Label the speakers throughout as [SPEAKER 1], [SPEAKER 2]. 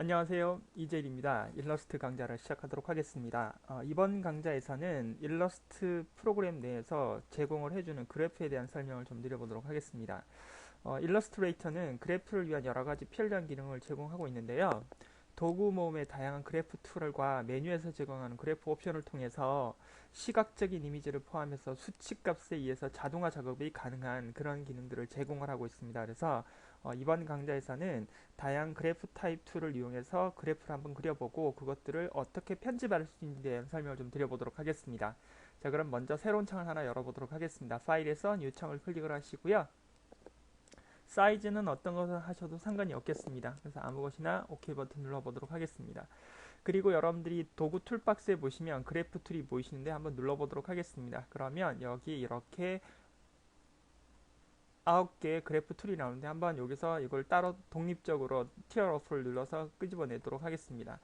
[SPEAKER 1] 안녕하세요. 이재일입니다. 일러스트 강좌를 시작하도록 하겠습니다. 어, 이번 강좌에서는 일러스트 프로그램 내에서 제공을 해주는 그래프에 대한 설명을 좀 드려보도록 하겠습니다. 어, 일러스트레이터는 그래프를 위한 여러가지 편리한 기능을 제공하고 있는데요. 도구 모음의 다양한 그래프 툴과 메뉴에서 제공하는 그래프 옵션을 통해서 시각적인 이미지를 포함해서 수치값에 의해서 자동화 작업이 가능한 그런 기능들을 제공을 하고 있습니다. 그래서 어, 이번 강좌에서는 다양한 그래프 타입 툴을 이용해서 그래프를 한번 그려보고 그것들을 어떻게 편집할 수 있는지에 대한 설명을 좀 드려보도록 하겠습니다. 자 그럼 먼저 새로운 창을 하나 열어보도록 하겠습니다. 파일에서 뉴 창을 클릭을 하시고요. 사이즈는 어떤 것을 하셔도 상관이 없겠습니다. 그래서 아무 것이나 OK 버튼 눌러보도록 하겠습니다. 그리고 여러분들이 도구 툴박스에 보시면 그래프 툴이 보이시는데 한번 눌러보도록 하겠습니다. 그러면 여기 이렇게 9개의 그래프 툴이 나오는데 한번 여기서 이걸 따로 독립적으로 티어 오프를 눌러서 끄집어내도록 하겠습니다.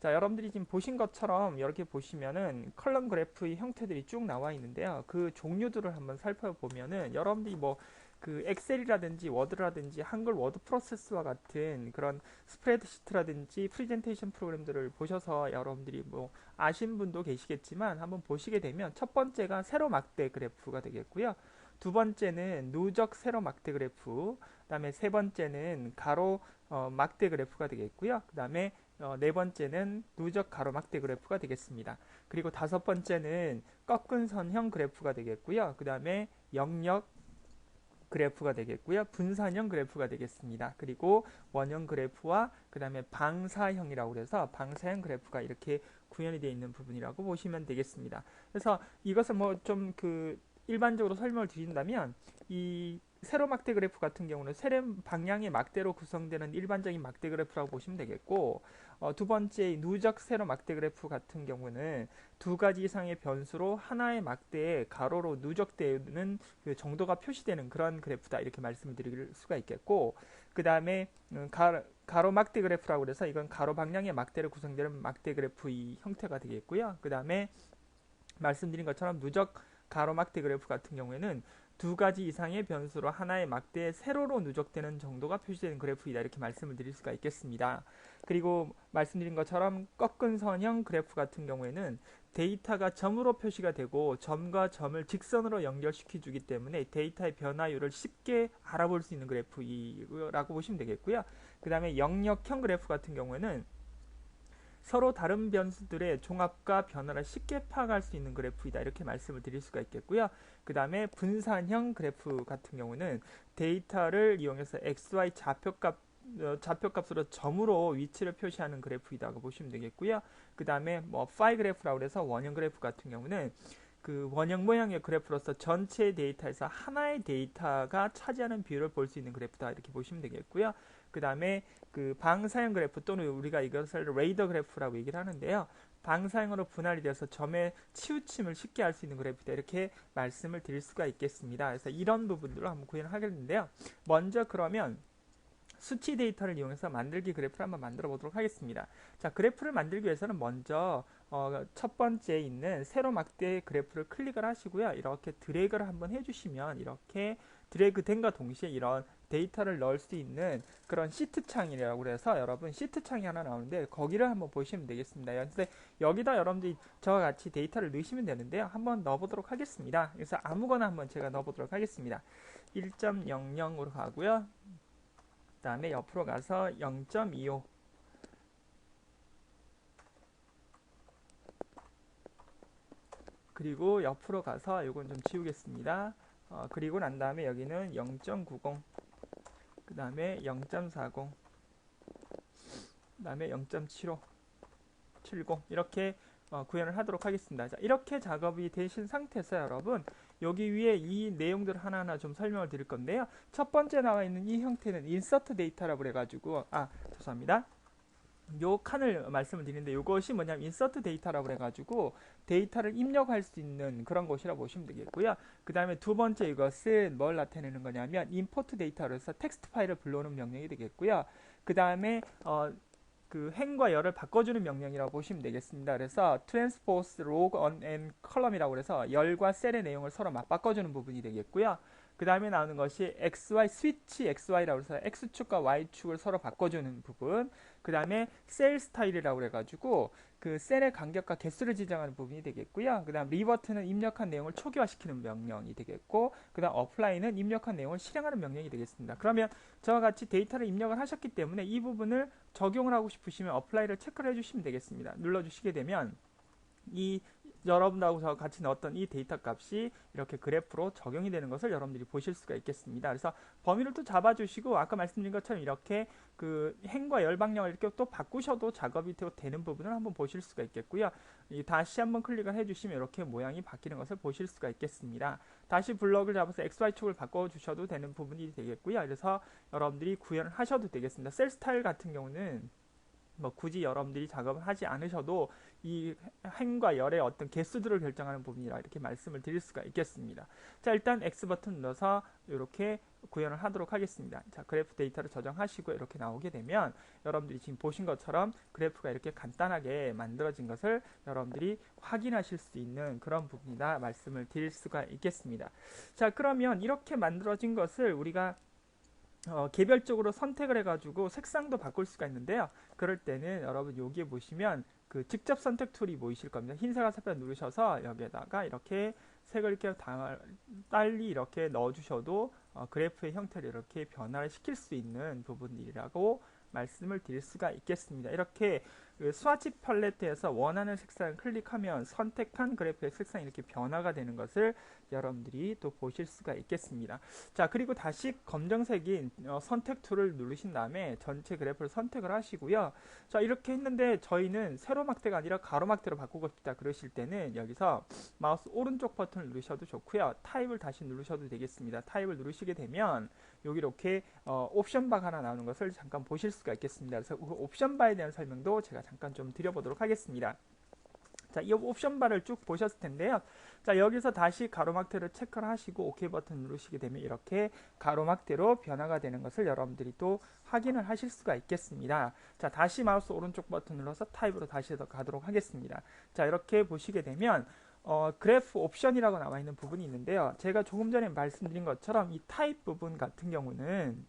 [SPEAKER 1] 자 여러분들이 지금 보신 것처럼 이렇게 보시면은 컬럼 그래프의 형태들이 쭉 나와 있는데요. 그 종류들을 한번 살펴보면은 여러분들이 뭐 그 엑셀이라든지 워드라든지 한글 워드 프로세스와 같은 그런 스프레드시트라든지 프리젠테이션 프로그램들을 보셔서 여러분들이 뭐 아신 분도 계시겠지만 한번 보시게 되면 첫 번째가 세로 막대 그래프가 되겠고요. 두 번째는 누적 세로 막대 그래프, 그 다음에 세 번째는 가로 어, 막대 그래프가 되겠고요. 그 다음에 어, 네 번째는 누적 가로 막대 그래프가 되겠습니다. 그리고 다섯 번째는 꺾은 선형 그래프가 되겠고요. 그 다음에 영역 그래프가 되겠고요. 분산형 그래프가 되겠습니다. 그리고 원형 그래프와 그 다음에 방사형이라고 해서 방사형 그래프가 이렇게 구현이 되어 있는 부분이라고 보시면 되겠습니다. 그래서 이것을 뭐 좀 그 일반적으로 설명을 드린다면 이 세로 막대 그래프 같은 경우는 세로 방향의 막대로 구성되는 일반적인 막대 그래프라고 보시면 되겠고 어, 두 번째 누적 세로 막대 그래프 같은 경우는 두 가지 이상의 변수로 하나의 막대에 가로로 누적되는 그 정도가 표시되는 그런 그래프다. 이렇게 말씀을 드릴 수가 있겠고 그 다음에 음, 가로 막대 그래프라고 해서 이건 가로 방향의 막대로 구성되는 막대 그래프의 형태가 되겠고요. 그 다음에 말씀드린 것처럼 누적 가로막대 그래프 같은 경우에는 두 가지 이상의 변수로 하나의 막대에 세로로 누적되는 정도가 표시되는 그래프이다 이렇게 말씀을 드릴 수가 있겠습니다. 그리고 말씀드린 것처럼 꺾은 선형 그래프 같은 경우에는 데이터가 점으로 표시가 되고 점과 점을 직선으로 연결시켜 주기 때문에 데이터의 변화율을 쉽게 알아볼 수 있는 그래프라고 보시면 되겠고요. 그 다음에 영역형 그래프 같은 경우에는 서로 다른 변수들의 종합과 변화를 쉽게 파악할 수 있는 그래프이다 이렇게 말씀을 드릴 수가 있겠고요. 그 다음에 분산형 그래프 같은 경우는 데이터를 이용해서 XY 좌표값 어, 좌표값으로 점으로 위치를 표시하는 그래프이다고 보시면 되겠고요. 그 다음에 뭐 파이 그래프라고 해서 원형 그래프 같은 경우는 그 원형 모양의 그래프로서 전체 데이터에서 하나의 데이터가 차지하는 비율을 볼 수 있는 그래프다 이렇게 보시면 되겠고요. 그 다음에 그 방사형 그래프 또는 우리가 이것을 레이더 그래프라고 얘기를 하는데요. 방사형으로 분할이 되어서 점의 치우침을 쉽게 알수 있는 그래프다 이렇게 말씀을 드릴 수가 있겠습니다. 그래서 이런 부분들을 한번 구현을 하겠는데요. 먼저 그러면 수치 데이터를 이용해서 만들기 그래프를 한번 만들어 보도록 하겠습니다. 자, 그래프를 만들기 위해서는 먼저 어, 첫 번째 있는 세로 막대 그래프를 클릭을 하시고요. 이렇게 드래그를 한번 해주시면 이렇게 드래그 된과 동시에 이런 데이터를 넣을 수 있는 그런 시트 창이라고 해서 여러분 시트 창이 하나 나오는데 거기를 한번 보시면 되겠습니다. 그래서 여기다 여러분들이 저와 같이 데이터를 넣으시면 되는데요. 한번 넣어보도록 하겠습니다. 그래서 아무거나 한번 제가 넣어보도록 하겠습니다. 1.00으로 가고요. 그 다음에 옆으로 가서 0.25 그리고 옆으로 가서 이건 좀 지우겠습니다. 어, 그리고 난 다음에 여기는 0.90 그 다음에 0.40 그 다음에 0.75 70 이렇게 어, 구현을 하도록 하겠습니다. 자, 이렇게 작업이 되신 상태에서 여러분 여기 위에 이 내용들을 하나하나 좀 설명을 드릴 건데요. 첫 번째 나와 있는 이 형태는 인서트 데이터라고 해가지고 아 죄송합니다. 요 칸을 말씀을 드리는데 이것이 뭐냐면 인서트 데이터라고 해가지고 데이터를 입력할 수 있는 그런 곳이라고 보시면 되겠고요. 그 다음에 두 번째 이것은 뭘 나타내는 거냐면 임포트 데이터로 해서 텍스트 파일을 불러오는 명령이 되겠고요. 그 다음에 어, 그 행과 열을 바꿔주는 명령이라고 보시면 되겠습니다. 그래서 transpose log on and column이라고 해서 열과 셀의 내용을 서로 맞바꿔주는 부분이 되겠고요. 그 다음에 나오는 것이 XY 스위치 XY라고 해서 X축과 Y축을 서로 바꿔주는 부분. 그 다음에 셀 스타일이라고 해가지고 그 셀의 간격과 개수를 지정하는 부분이 되겠고요. 그 다음 리버트는 입력한 내용을 초기화시키는 명령이 되겠고 그 다음 어플라이는 입력한 내용을 실행하는 명령이 되겠습니다. 그러면 저와 같이 데이터를 입력을 하셨기 때문에 이 부분을 적용을 하고 싶으시면 어플라이를 체크를 해주시면 되겠습니다. 눌러주시게 되면 이 여러분하고 같이 넣었던 이 데이터 값이 이렇게 그래프로 적용이 되는 것을 여러분들이 보실 수가 있겠습니다. 그래서 범위를 또 잡아주시고 아까 말씀드린 것처럼 이렇게 그 행과 열방량을 이렇게 또 바꾸셔도 작업이 되는 부분을 한번 보실 수가 있겠고요. 다시 한번 클릭을 해주시면 이렇게 모양이 바뀌는 것을 보실 수가 있겠습니다. 다시 블럭을 잡아서 XY축을 바꿔주셔도 되는 부분이 되겠고요. 그래서 여러분들이 구현을 하셔도 되겠습니다. 셀 스타일 같은 경우는 뭐 굳이 여러분들이 작업을 하지 않으셔도 이 행과 열의 어떤 개수들을 결정하는 부분이라 이렇게 말씀을 드릴 수가 있겠습니다. 자 일단 X 버튼 눌러서 이렇게 구현을 하도록 하겠습니다. 자 그래프 데이터를 저장하시고 이렇게 나오게 되면 여러분들이 지금 보신 것처럼 그래프가 이렇게 간단하게 만들어진 것을 여러분들이 확인하실 수 있는 그런 부분이다 말씀을 드릴 수가 있겠습니다. 자 그러면 이렇게 만들어진 것을 우리가 어, 개별적으로 선택을 해가지고 색상도 바꿀 수가 있는데요. 그럴 때는 여러분 여기에 보시면 그 직접 선택 툴이 보이실 겁니다. 흰색 화살표 누르셔서 여기에다가 이렇게 색을 이렇게 빨리 이렇게 넣어주셔도 어, 그래프의 형태를 이렇게 변화를 시킬 수 있는 부분이라고 말씀을 드릴 수가 있겠습니다. 이렇게 그 스와치 팔레트에서 원하는 색상을 클릭하면 선택한 그래프의 색상이 이렇게 변화가 되는 것을 여러분들이 또 보실 수가 있겠습니다. 자 그리고 다시 검정색인 어, 선택 툴을 누르신 다음에 전체 그래프를 선택을 하시고요. 자 이렇게 했는데 저희는 세로막대가 아니라 가로막대로 바꾸고 싶다 그러실 때는 여기서 마우스 오른쪽 버튼을 누르셔도 좋고요. 타입을 다시 누르셔도 되겠습니다. 타입을 누르시게 되면 여기 이렇게 어, 옵션 바가 하나 나오는 것을 잠깐 보실 수가 있겠습니다. 그래서 그 옵션 바에 대한 설명도 제가 잠깐 좀 드려보도록 하겠습니다. 자, 이 옵션 바를 쭉 보셨을 텐데요. 자, 여기서 다시 가로막대를 체크를 하시고 OK 버튼 누르시게 되면 이렇게 가로막대로 변화가 되는 것을 여러분들이 또 확인을 하실 수가 있겠습니다. 자, 다시 마우스 오른쪽 버튼 눌러서 타입으로 다시 더 가도록 하겠습니다. 자, 이렇게 보시게 되면 어, 그래프 옵션이라고 나와 있는 부분이 있는데요. 제가 조금 전에 말씀드린 것처럼 이 타입 부분 같은 경우는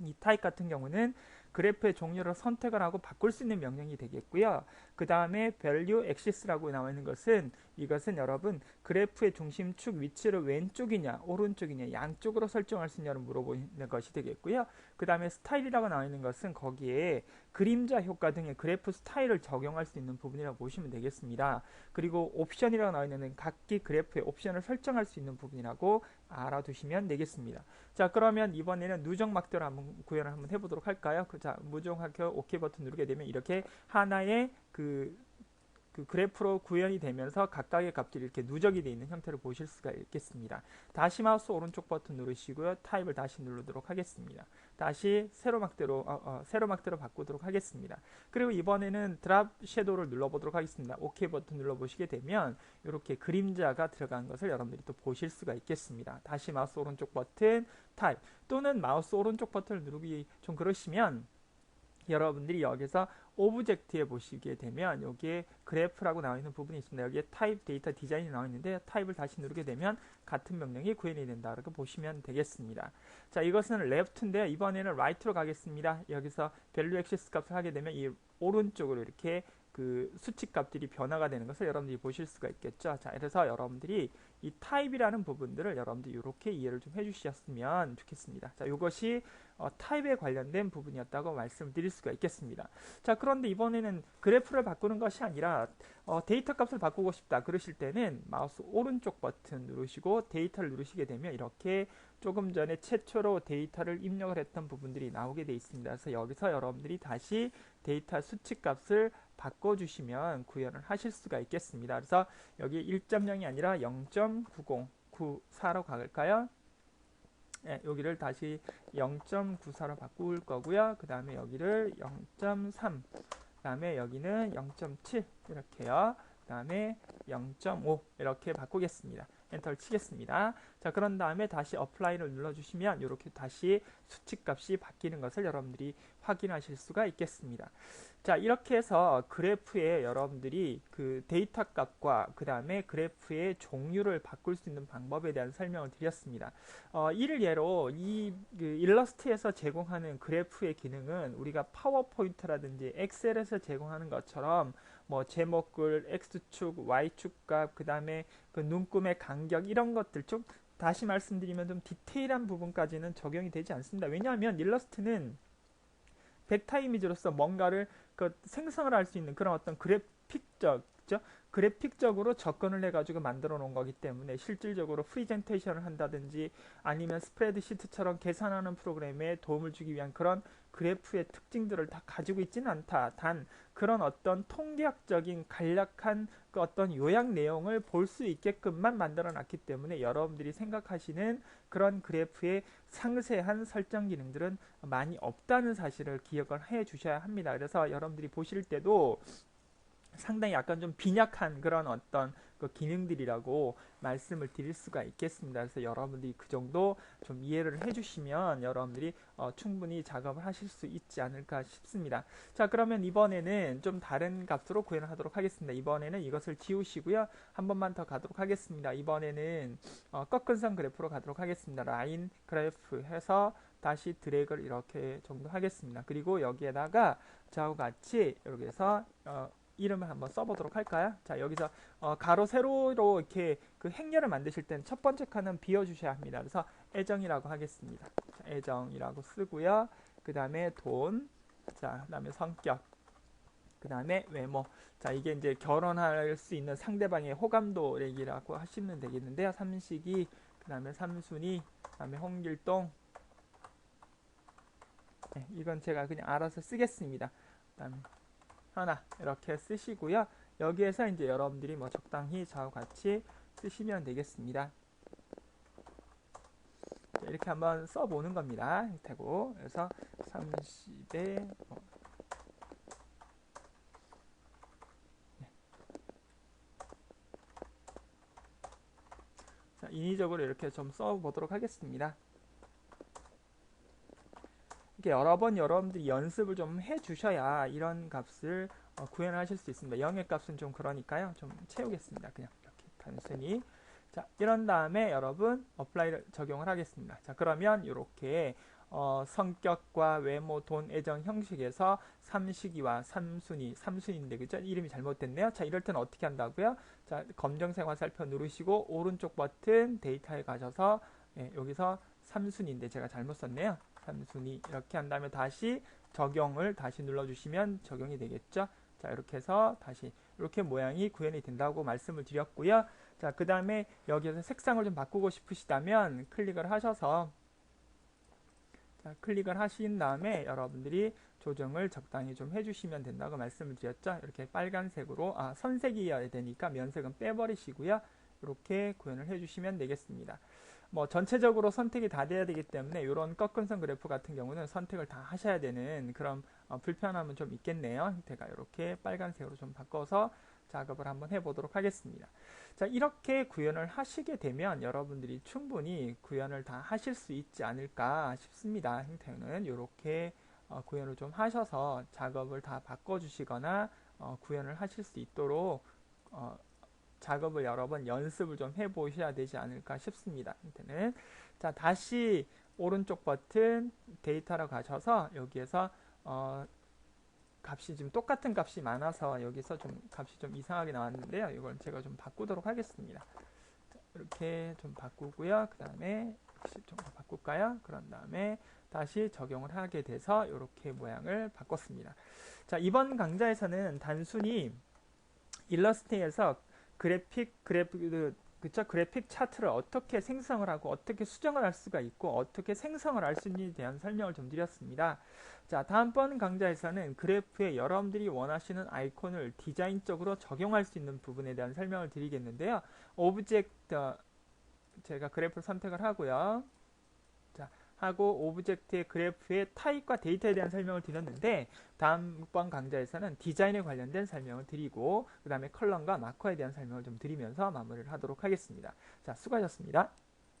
[SPEAKER 1] 이 타입 같은 경우는 그래프의 종류를 선택을 하고 바꿀 수 있는 명령이 되겠고요. 그 다음에 value axis라고 나와 있는 것은 이것은 여러분 그래프의 중심축 위치를 왼쪽이냐 오른쪽이냐 양쪽으로 설정할 수 있냐를 물어보는 것이 되겠고요. 그 다음에 스타일이라고 나와 있는 것은 거기에 그림자 효과 등의 그래프 스타일을 적용할 수 있는 부분이라고 보시면 되겠습니다. 그리고 옵션이라고 나와 있는 각기 그래프의 옵션을 설정할 수 있는 부분이라고 알아두시면 되겠습니다. 자 그러면 이번에는 누적 막대로 한번 구현을 한번 해보도록 할까요? 그, 자 무정하게 OK 버튼 누르게 되면 이렇게 하나의 그, 그 그래프로 구현이 되면서 각각의 값들이 이렇게 누적이 되어 있는 형태를 보실 수가 있겠습니다. 다시 마우스 오른쪽 버튼 누르시고요. 타입을 다시 누르도록 하겠습니다. 다시 세로막대로 어, 어, 세로막대로 바꾸도록 하겠습니다. 그리고 이번에는 드랍 섀도우를 눌러보도록 하겠습니다. OK 버튼 눌러보시게 되면 이렇게 그림자가 들어간 것을 여러분들이 또 보실 수가 있겠습니다. 다시 마우스 오른쪽 버튼 타입 또는 마우스 오른쪽 버튼을 누르기 좀 그러시면 여러분들이 여기서 오브젝트에 보시게 되면 여기에 그래프라고 나와 있는 부분이 있습니다. 여기에 타입 데이터 디자인이 나와 있는데 타입을 다시 누르게 되면 같은 명령이 구현이 된다. 이렇게 보시면 되겠습니다. 자, 이것은 left인데 이번에는 right로 가겠습니다. 여기서 value access 값을 하게 되면 이 오른쪽으로 이렇게 그 수치 값들이 변화가 되는 것을 여러분들이 보실 수가 있겠죠. 자, 그래서 여러분들이 이 타입이라는 부분들을 여러분들이 이렇게 이해를 좀 해주셨으면 좋겠습니다. 자, 이것이 어, 타입에 관련된 부분이었다고 말씀드릴 수가 있겠습니다. 자, 그런데 이번에는 그래프를 바꾸는 것이 아니라 어, 데이터 값을 바꾸고 싶다 그러실 때는 마우스 오른쪽 버튼 누르시고 데이터를 누르시게 되면 이렇게 조금 전에 최초로 데이터를 입력을 했던 부분들이 나오게 되어 있습니다. 그래서 여기서 여러분들이 다시 데이터 수치 값을 바꿔주시면 구현을 하실 수가 있겠습니다. 그래서 여기 1.0이 아니라 0.9094로 갈까요? 네, 여기를 다시 0.94로 바꿀 거고요. 그 다음에 여기를 0.3, 그 다음에 여기는 0.7 이렇게요. 그 다음에 0.5 이렇게 바꾸겠습니다. 엔터를 치겠습니다. 자 그런 다음에 다시 어플라이를 눌러주시면 이렇게 다시 수치값이 바뀌는 것을 여러분들이 확인하실 수가 있겠습니다. 자 이렇게 해서 그래프에 여러분들이 그 데이터 값과 그 다음에 그래프의 종류를 바꿀 수 있는 방법에 대한 설명을 드렸습니다. 어, 이를 예로 이 그 일러스트에서 제공하는 그래프의 기능은 우리가 파워포인트라든지 엑셀에서 제공하는 것처럼 뭐 제목글, x축, y축 값, 그 다음에 그 눈금의 간격 이런 것들 쭉 다시 말씀드리면 좀 디테일한 부분까지는 적용이 되지 않습니다. 왜냐하면 일러스트는 벡터 이미지로서 뭔가를 그 생성을 할 수 있는 그런 어떤 그래픽적 죠 그래픽적으로 접근을 해가지고 만들어 놓은 거기 때문에 실질적으로 프리젠테이션을 한다든지 아니면 스프레드시트처럼 계산하는 프로그램에 도움을 주기 위한 그런 그래프의 특징들을 다 가지고 있지는 않다. 단 그런 어떤 통계학적인 간략한 그 어떤 요약 내용을 볼 수 있게끔만 만들어 놨기 때문에 여러분들이 생각하시는 그런 그래프의 상세한 설정 기능들은 많이 없다는 사실을 기억을 해 주셔야 합니다. 그래서 여러분들이 보실 때도 상당히 약간 좀 빈약한 그런 어떤 그 기능들이라고 말씀을 드릴 수가 있겠습니다. 그래서 여러분들이 그 정도 좀 이해를 해주시면 여러분들이 어, 충분히 작업을 하실 수 있지 않을까 싶습니다. 자 그러면 이번에는 좀 다른 값으로 구현을 하도록 하겠습니다. 이번에는 이것을 지우시고요. 한 번만 더 가도록 하겠습니다. 이번에는 어, 꺾은 선 그래프로 가도록 하겠습니다. 라인 그래프 해서 다시 드래그를 이렇게 정도 하겠습니다. 그리고 여기에다가 저와 같이 여기에서 어, 이름을 한번 써보도록 할까요? 자 여기서 어, 가로 세로로 이렇게 그 행렬을 만드실 때는 첫 번째 칸은 비워주셔야 합니다. 그래서 애정이라고 하겠습니다. 자, 애정이라고 쓰고요. 그 다음에 돈, 자, 그 다음에 성격, 그 다음에 외모. 자, 이게 이제 결혼할 수 있는 상대방의 호감도 얘기라고 하시면 되겠는데요. 삼식이, 그 다음에 삼순이, 그 다음에 홍길동. 네, 이건 제가 그냥 알아서 쓰겠습니다. 그 다음에 하나 이렇게 쓰시고요. 여기에서 이제 여러분들이 뭐 적당히 저와 같이 쓰시면 되겠습니다. 이렇게 한번 써보는 겁니다. 되고 그래서 30에 뭐 자, 인위적으로 이렇게 좀 써보도록 하겠습니다. 이렇게 여러 번 여러분들이 연습을 좀 해 주셔야 이런 값을 어, 구현하실 수 있습니다. 0의 값은 좀 그러니까요. 좀 채우겠습니다. 그냥 이렇게 단순히. 자, 이런 다음에 여러분 어플라이를 적용을 하겠습니다. 자, 그러면 이렇게 어, 성격과 외모, 돈, 애정 형식에서 삼식이와 삼순위, 삼순위인데 그죠? 이름이 잘못됐네요. 자, 이럴 때는 어떻게 한다고요? 자, 검정색 화살표 누르시고 오른쪽 버튼 데이터에 가셔서 예, 여기서 삼순위인데 제가 잘못 썼네요. 삼순위 이렇게 한 다음에 다시 적용을 다시 눌러주시면 적용이 되겠죠. 자 이렇게 해서 다시 이렇게 모양이 구현이 된다고 말씀을 드렸고요. 자그 다음에 여기에서 색상을 좀 바꾸고 싶으시다면 클릭을 하셔서 자, 클릭을 하신 다음에 여러분들이 조정을 적당히 좀 해주시면 된다고 말씀을 드렸죠. 이렇게 빨간색으로 아 선색이어야 되니까 면색은 빼버리시고요. 이렇게 구현을 해주시면 되겠습니다. 뭐 전체적으로 선택이 다 돼야 되기 때문에 이런 꺾은선 그래프 같은 경우는 선택을 다 하셔야 되는 그런 어, 불편함은 좀 있겠네요. 형태가 이렇게 빨간색으로 좀 바꿔서 작업을 한번 해보도록 하겠습니다. 자 이렇게 구현을 하시게 되면 여러분들이 충분히 구현을 다 하실 수 있지 않을까 싶습니다. 형태는 이렇게 어, 구현을 좀 하셔서 작업을 다 바꿔주시거나 어, 구현을 하실 수 있도록 어, 작업을 여러 번 연습을 좀 해보셔야 되지 않을까 싶습니다. 힌트는 자 다시 오른쪽 버튼 데이터로 가셔서 여기에서 어, 값이 지금 똑같은 값이 많아서 여기서 좀 값이 좀 이상하게 나왔는데요. 이걸 제가 좀 바꾸도록 하겠습니다. 이렇게 좀 바꾸고요. 그 다음에 좀 바꿀까요? 그런 다음에 다시 적용을 하게 돼서 이렇게 모양을 바꿨습니다. 자 이번 강좌에서는 단순히 일러스트에서 그래픽 그래픽 그, 그쵸 그래픽 차트를 어떻게 생성을 하고 어떻게 수정을 할 수가 있고 어떻게 생성을 할 수 있는지에 대한 설명을 좀 드렸습니다. 자 다음번 강좌에서는 그래프에 여러분들이 원하시는 아이콘을 디자인적으로 적용할 수 있는 부분에 대한 설명을 드리겠는데요. 오브젝트 제가 그래프를 선택을 하고요. 하고 오브젝트의 그래프의 타입과 데이터에 대한 설명을 드렸는데 다음번 강좌에서는 디자인에 관련된 설명을 드리고 그 다음에 컬럼과 마커에 대한 설명을 좀 드리면서 마무리를 하도록 하겠습니다. 자 수고하셨습니다.